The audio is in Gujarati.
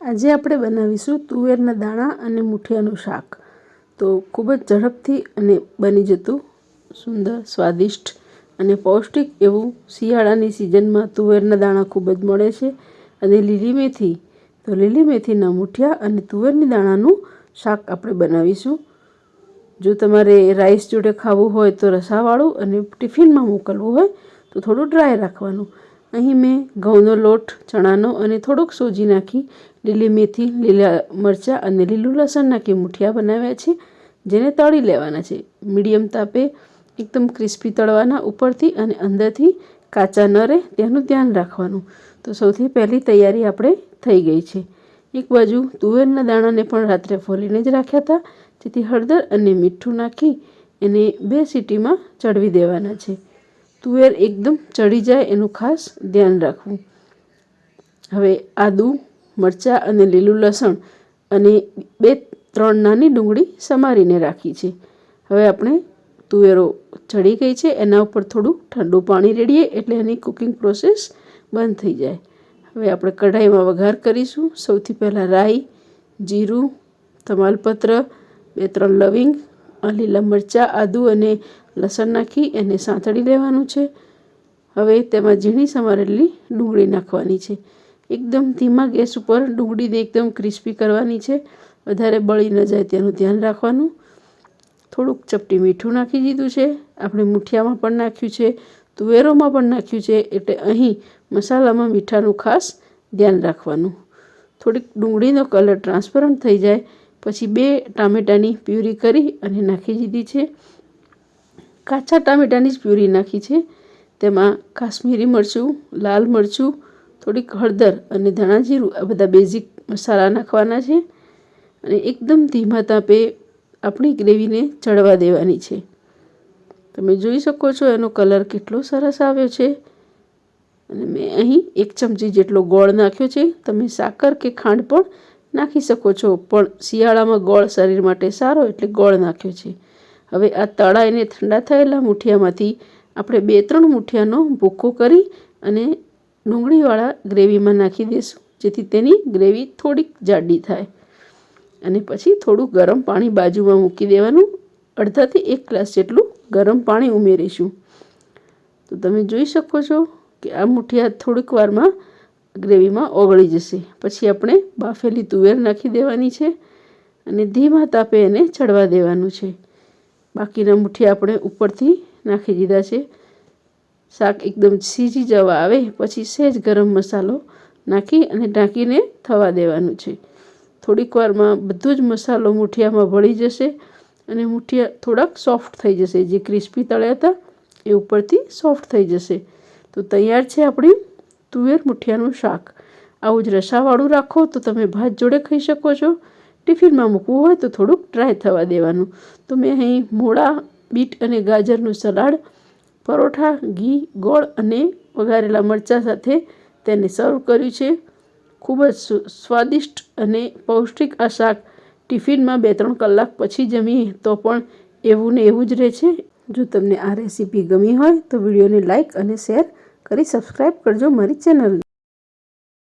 આજે આપણે બનાવીશું તુવેરના દાણા અને મુઠિયાનું શાક. તો ખૂબ જ ઝડપથી અને બની જતું સુંદર, સ્વાદિષ્ટ અને પૌષ્ટિક એવું શિયાળાની સિઝનમાં તુવેરના દાણા ખૂબ જ મળે છે. અને લીલી મેથી, તો લીલી મેથીના મુઠિયા અને તુવેરની દાણાનું શાક આપણે બનાવીશું. જો તમારે રાઈસ જોડે ખાવું હોય તો રસાવાળું અને ટિફિનમાં મોકલવું હોય તો થોડું ડ્રાય રાખવાનું. અહીં મેં ઘઉંનો લોટ, ચણાનો અને થોડુંક સોજી નાખી, લીલી મેથી, લીલા મરચાં અને લીલું લસણ નાખી મુઠિયા બનાવ્યા છે, જેને તળી લેવાના છે. મીડિયમ તાપે એકદમ ક્રિસ્પી તળવાના ઉપરથી અને અંદરથી કાચા ન રહે તેનું ધ્યાન રાખવાનું. તો સૌથી પહેલી તૈયારી આપણે થઈ ગઈ છે. એક બાજુ તુવેરના દાણાને પણ રાત્રે ફોલીને જ રાખ્યા હતા, જેથી હળદર અને મીઠું નાખી એને બે સીટીમાં ચડવી દેવાના છે. તુવેર એકદમ ચડી જાય એનું ખાસ ધ્યાન રાખવું. હવે આદું, મરચાં અને લીલું લસણ અને બે ત્રણ નાની ડુંગળી સમારીને રાખી છે. હવે આપણે તુવેરો ચડી ગઈ છે, એના ઉપર થોડું ઠંડુ પાણી રેડીએ એટલે એની કુકિંગ પ્રોસેસ બંધ થઈ જાય. હવે આપણે કઢાઈમાં વઘાર કરીશું. સૌથી પહેલાં રાઈ, જીરું, તમાલપત્ર, બે ત્રણ લવિંગ લીલા મરચાં આદું અને લસણ નાખી એને સાંતળી લેવાનું છે. હવે તેમાં ઝીણી સમારેલી ડુંગળી નાખવાની છે. એકદમ ધીમા ગેસ ઉપર ડુંગળીને એકદમ ક્રિસ્પી કરવાની છે. વધારે બળી ન જાય તેનું ધ્યાન રાખવાનું. થોડુંક ચપટી મીઠું નાખી દીધું છે. આપણે મુઠિયામાં પણ નાખ્યું છે. તુવેરોમાં પણ નાખ્યું છે. એટલે અહીં મસાલામાં મીઠાનું ખાસ ધ્યાન રાખવાનું. થોડીક ડુંગળીનો કલર ટ્રાન્સપરન્ટ થઈ જાય. પછી બે ટામેટાની પ્યુરી કરી અને નાખી દીધી છે. કાચા ટામેટાની જ પ્યુરી નાખી છે. તેમાં કાશ્મીરી મરચું, લાલ મરચું, થોડીક હળદર અને ધાણા જીરું, આ બધા બેઝિક મસાલા નાખવાના છે. અને એકદમ ધીમા તાપે આપણી ગ્રેવીને ચડવા દેવાની છે. તમે જોઈ શકો છો એનો કલર કેટલો સરસ આવ્યો છે. અને મેં અહીં એક ચમચી જેટલો ગોળ નાખ્યો છે. તમે સાકર કે ખાંડ પણ નાખી શકો છો, પણ શિયાળામાં ગોળ શરીર માટે સારો એટલે ગોળ નાખ્યો છે. હવે આ તળાઈને ઠંડા થયેલા મુઠિયામાંથી આપણે બે ત્રણ મુઠિયાનો ભૂકો કરી અને ડુંગળીવાળા ગ્રેવીમાં નાખી દઈશું જેથી તેની ગ્રેવી થોડીક જાડી થાય. અને પછી થોડું ગરમ પાણી બાજુમાં મૂકી દેવાનું, અડધાથી એક ગ્લાસ જેટલું ગરમ પાણી ઉમેરીશું. તો તમે જોઈ શકો છો કે આ મુઠિયા થોડીક વારમાં ગ્રેવીમાં ઓગળી જશે. પછી આપણે બાફેલી તુવેર નાખી દેવાની છે અને ધીમા તાપે એને ચડવા દેવાનું છે. બાકીના મુઠ્ઠી આપણે ઉપરથી નાખી દીધા છે. શાક એકદમ સીજી જવા આવે, પછી સહેજ ગરમ મસાલો નાખી અને ઢાંકીને થવા દેવાનું છે. થોડીક વારમાં બધો જ મસાલો મુઠિયામાં ભળી જશે અને મુઠિયા થોડાક સોફ્ટ થઈ જશે. જે ક્રિસ્પી તળ્યા હતા એ ઉપરથી સોફ્ટ થઈ જશે. તો તૈયાર છે આપણી તુવેર મુઠિયાનું શાક. આવું જ રસાવાળું રાખો તો તમે ભાત જોડે ખાઈ શકો છો. ટિફિનમાં મૂકવું હોય તો થોડુંક ડ્રાય થવા દેવાનું. તો મેં અહીં મોળા, બીટ અને ગાજરનું સલાડ, પરોઠા, ઘી, ગોળ અને વઘારેલા મરચાં સાથે તેને સર્વ કર્યું છે. ખૂબ જ સ્વાદિષ્ટ અને પૌષ્ટિક આ શાક. ટિફિનમાં બે ત્રણ કલાક પછી જમીએ તો પણ એવું ને એવું જ રહે છે. જો તમને આ રેસીપી ગમી હોય તો વિડીયોને લાઇક અને શેર કરી સબસ્ક્રાઈબ કરજો મારી ચેનલ